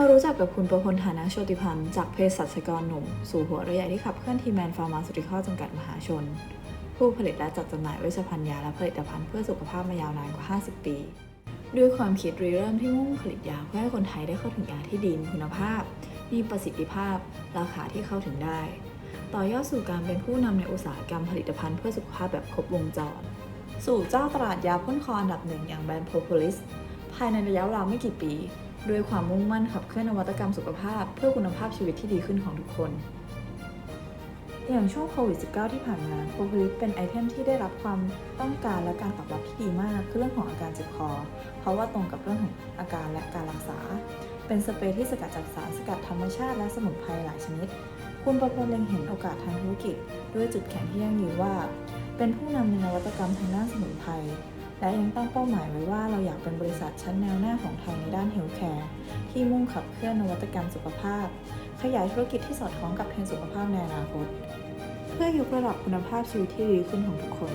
มารู้จักกับคุณประพลฐานะโชติพันธ์จากเภสัชกรหนุ่ม สู่หัวเรือใหญ่ที่ขับเคลื่อนทีแมนฟาร์มาสุติคอลจำกัดมหาชน ผู้ผลิตและจัดจำหน่ายเวชภัณฑ์ยาและผลิตภัณฑ์เพื่อสุขภาพมายาวนานกว่า 50 ปี ด้วยความคิดริเริ่มที่มุ่งผลิตยาเพื่อให้คนไทยได้เข้าถึงยาที่ดีมีคุณภาพ มีประสิทธิภาพ ราคาที่เข้าถึงได้ ต่อยอดสู่การเป็นผู้นำในอุตสาหกรรมผลิตภัณฑ์เพื่อสุขภาพแบบครบวงจร สู่เจ้าตลาดยาพ่นคออันดับหนึ่งอย่างแบรนด์ Propolis ภายในระยะเวลาไม่กี่ปี ด้วยความมุ่งมั่นขับเคลื่อนนวัตกรรมสุขภาพ เพื่อคุณภาพชีวิตที่ดีขึ้นของทุกคน อย่างช่วงโควิด -19 ที่ผ่านมา Propolis เป็นไอเทมที่ได้รับความต้องการและการตอบรับที่ดีมากคือเรื่องของอาการเจ็บคอ เพราะว่าตรงกับเรื่องของอาการและการรักษา เป็นสเปรย์ที่สกัดจากสารสกัดธรรมชาติและสมุนไพรหลายชนิด คุณประพลเล็งเห็นโอกาสทางธุรกิจ ด้วยจุดแข็งที่ยั่งยืนว่า เป็นผู้นำในนวัตกรรมทางด้านสมุนไพร และยังตั้งเป้าหมายไว้ว่าเราอยากเป็นบริษัทชั้นแนวหน้าของไทยในด้านเฮลท์แคร์ที่มุ่งขับเคลื่อนนวัตกรรมสุขภาพ ขยายธุรกิจที่สอดคล้องกับเทรนด์สุขภาพในอนาคต เพื่อยกระดับคุณภาพชีวิตที่ดีขึ้นของทุกคน